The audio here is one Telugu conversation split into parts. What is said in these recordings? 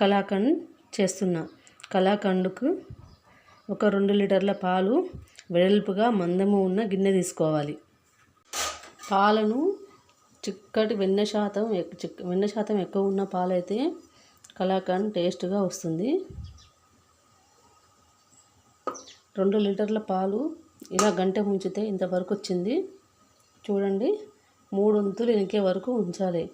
కలాకండ్ చేస్తున్నా. కలాకండ్కు ఒక రెండు లీటర్ల పాలు వెడల్పుగా మందము ఉన్న గిన్నె తీసుకోవాలి. పాలను చిక్కటి వెన్న శాతం ఎక్- చిక్ వెన్న శాతం ఎక్కువ ఉన్న పాలైతే కలాకండ్ టేస్ట్గా వస్తుంది. రెండు లీటర్ల పాలు ఇలా గంట ముంచితే ఇంతవరకు వచ్చింది. చూడండి మూడు వంతులు ఇంకే వరకు ఉంచాలి.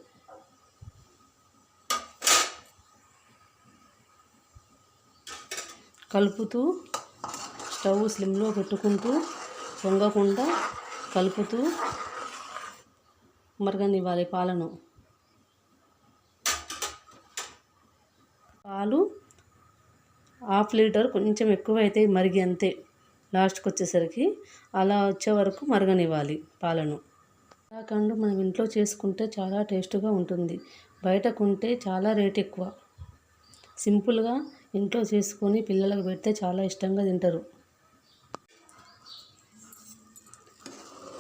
కలుపుతూ స్టవ్ స్లిమ్లో పెట్టుకుంటూ పొంగకుండా కలుపుతూ మరగనివ్వాలి పాలను. పాలు హాఫ్ లీటర్ కొంచెం ఎక్కువ అయితే మరిగి అంతే. లాస్ట్కి వచ్చేసరికి అలా వచ్చే వరకు మరగనివ్వాలి పాలను. కలాకండ్ మనం ఇంట్లో చేసుకుంటే చాలా టేస్ట్గా ఉంటుంది. బయట కొంటే చాలా రేట్ ఎక్కువ. సింపుల్గా ఇంట్లో చేసుకొని పిల్లలకు పెడితే చాలా ఇష్టంగా తింటారు.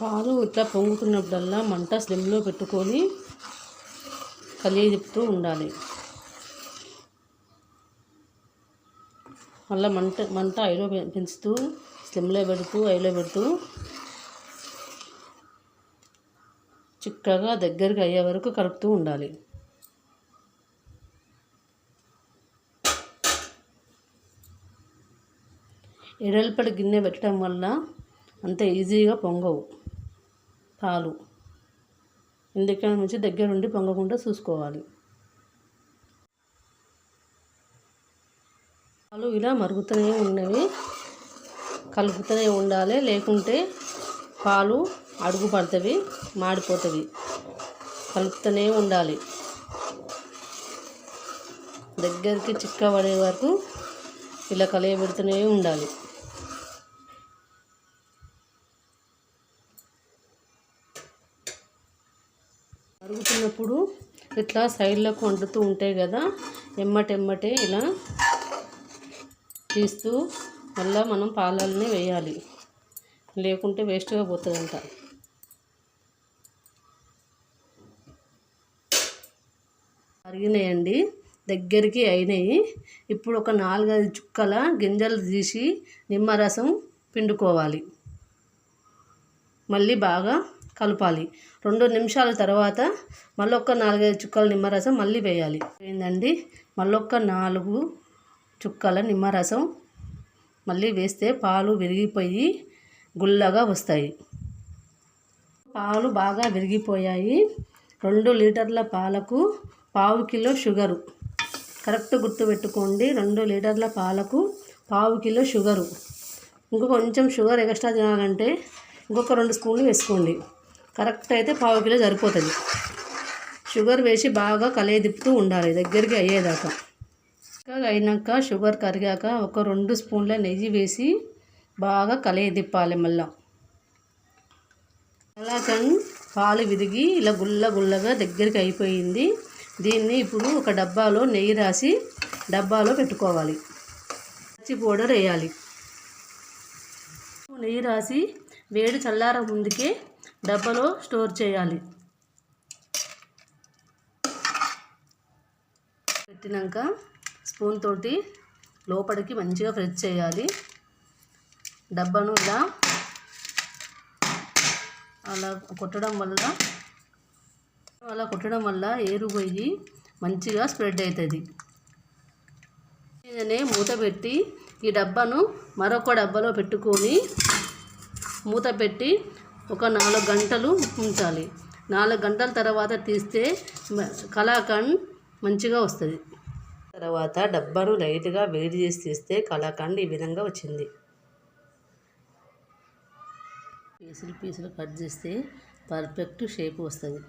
పాలు ఇట్లా పొంగుతున్నప్పుడల్లా మంట స్లిమ్లో పెట్టుకొని కలిగి తిప్పుతూ ఉండాలి. మళ్ళీ మంట మంట ఐలో పె- పెంచుతూ స్లిమ్లో పెడుతూ ఐలో పెడుతూ చిక్కగా దగ్గరికి అయ్యే వరకు కలుపుతూ ఉండాలి. ఎడల్పడి గిన్నె పెట్టడం వల్ల అంత ఈజీగా పొంగవు పాలు. ఎందుకని నుంచి దగ్గర ఉండి పొంగకుండా చూసుకోవాలి. పాలు ఇలా మరుగుతూనే ఉన్నవి. కలుపుతూనే ఉండాలి. లేకుంటే పాలు అడుగు పడుతుంది మాడిపోతుంది కలుపుతూనే ఉండాలి. దగ్గరికి చిక్కబడే వరకు ఇలా కలియబెడుతూనే ఉండాలి. మరుగుతున్నప్పుడు ఇట్లా సైడ్లకు వండుతూ ఉంటాయి కదా ఎమ్మటెమ్మటే ఇలా తీస్తూ మళ్ళీ మనం పాలల్ని వేయాలి. లేకుంటే వేస్ట్గా పోతుందంట. అరిగినాయండి దగ్గరికి అయినాయి. ఇప్పుడు ఒక నాలుగైదు చుక్కల గింజలు తీసి నిమ్మరసం పిండుకోవాలి. మళ్ళీ బాగా కలపాలి. రెండు నిమిషాల తర్వాత మళ్ళొక్క నాలుగైదు చుక్కల నిమ్మరసం మళ్ళీ వేయాలి. ఏందండి? మళ్ళొక్క నాలుగు చుక్కల నిమ్మరసం మళ్ళీ వేస్తే పాలు విరిగిపోయి గుల్లగా వస్తాయి. పాలు బాగా విరిగిపోయాయి. రెండు లీటర్ల పాలకు పావు కిలో షుగరు. కరెక్ట్ గుర్తుపెట్టుకోండి రెండు లీటర్ల పాలకు పావు కిలో షుగరు. ఇంకో కొంచెం షుగర్ ఎక్స్ట్రా తినాలంటే ఇంకొక రెండు స్పూన్లు వేసుకోండి. కరెక్ట్ అయితే పావు కిలో సరిపోతుంది. షుగర్ వేసి బాగా కలయి తిప్పుతూ ఉండాలి దగ్గరికి అయ్యేదాకా. చక్కగా అయినాక షుగర్ కరిగాక ఒక రెండు స్పూన్ల నెయ్యి వేసి బాగా కలయి తిప్పాలి మళ్ళా. కలాకండ్ పాలు విదిగి ఇలా గుల్ల గుల్లగా దగ్గరికి అయిపోయింది. దీన్ని ఇప్పుడు ఒక డబ్బాలో నెయ్యి రాసి డబ్బాలో పెట్టుకోవాలి. పచ్చి పౌడర్ వేయాలి. నెయ్యి రాసి వేడి చల్లార ముందుకే డబ్బాలో స్టోర్ చేయాలి. పెట్టినాక స్పూన్ తోటి లోపలికి మంచిగా ఫ్రెష్ చేయాలి. డబ్బాను ఇలా అలా కొట్టడం వల్ల అలా కొట్టడం వల్ల ఏరు పోయి మంచిగా స్ప్రెడ్ అవుతుంది. మీదనే మూత పెట్టి ఈ డబ్బాను మరొక డబ్బాలో పెట్టుకొని మూత పెట్టి ఒక నాలుగు గంటలు ఉంచాలి. నాలుగు గంటల తర్వాత తీస్తే కళాఖండ్ కలాకండ్ మంచిగా వస్తుంది. తర్వాత డబ్బాను లైట్గా వేడి చేసి తీస్తే కలాకండ్ ఈ విధంగా వచ్చింది. పీసులు పీసులు కట్ చేస్తే పర్ఫెక్ట్ షేప్ వస్తుంది.